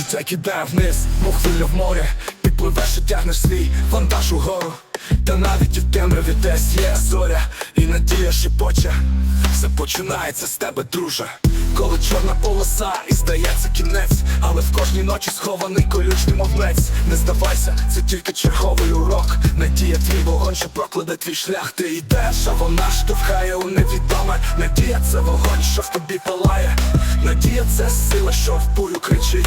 життя кидає вниз, мов хвиля в море Підпливеш і тягнеш свій вантаж угору. Та навіть і в темряві десь є зоря І надія шіпоче Все починається з тебе, друже. Коли чорна полоса і здається кінець Але в кожній ночі схований колючний мовнець Не здавайся, це тільки черговий урок Що прокладе твій шлях Ти йдеш, а вона штовхає у невідоме. Надія це вогонь, що в тобі палає. Надія це сила, що в бурю кричить.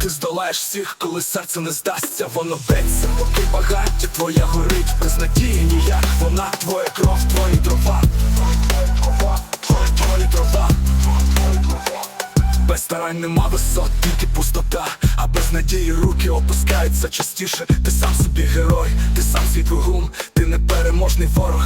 Ти здолаєш всіх, коли серце не здасться, воно биться, поки багаття твоє горить, без надії ніяк, вона твоя кров, твої дрова. Без старань нема висот, тільки пустота, а без надії руки опускаються частіше. Ти сам собі герой, непереможний ворог,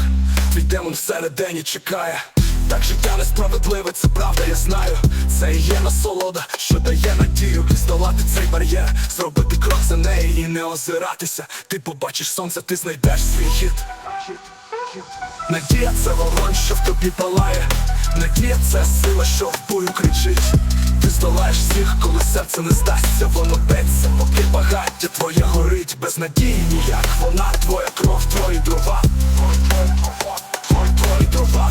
твій демон всередині чекає. Так життя несправедливе, це правда, я знаю. Це і є насолода, що дає надію здолати цей бар'єр, зробити крок за неї і не озиратися. Ти побачиш сонце, ти знайдеш свій хід. Надія це вогонь, що в тобі палає. Надія це сила, що в бою кричить. Здолаєш всіх, коли серце не здасться, воно беться, поки багаття твоє горить, без надії ніяк, вона твоя кров. Твої дрова. Твої дрова.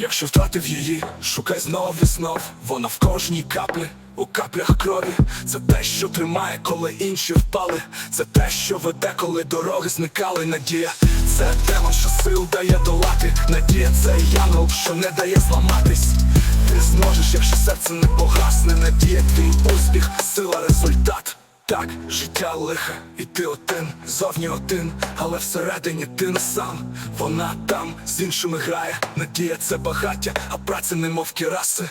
Якщо втратив її, шукай знов і знов Вона в кожній каплі, у каплях крові Це те, що тримає, коли інші впали Це те, що веде, коли дороги зникали Надія, це демон, що сил дає долати. Надія, це янгол, що не дає зламатись. Ти зможеш, якщо серце не погасне. Надія, твій успіх, сила, результат. Так, життя лихе, і ти один, зовні один, але всередині ти не сам. Вона там з іншими грає, надія це багаття, а праця немов кіраси.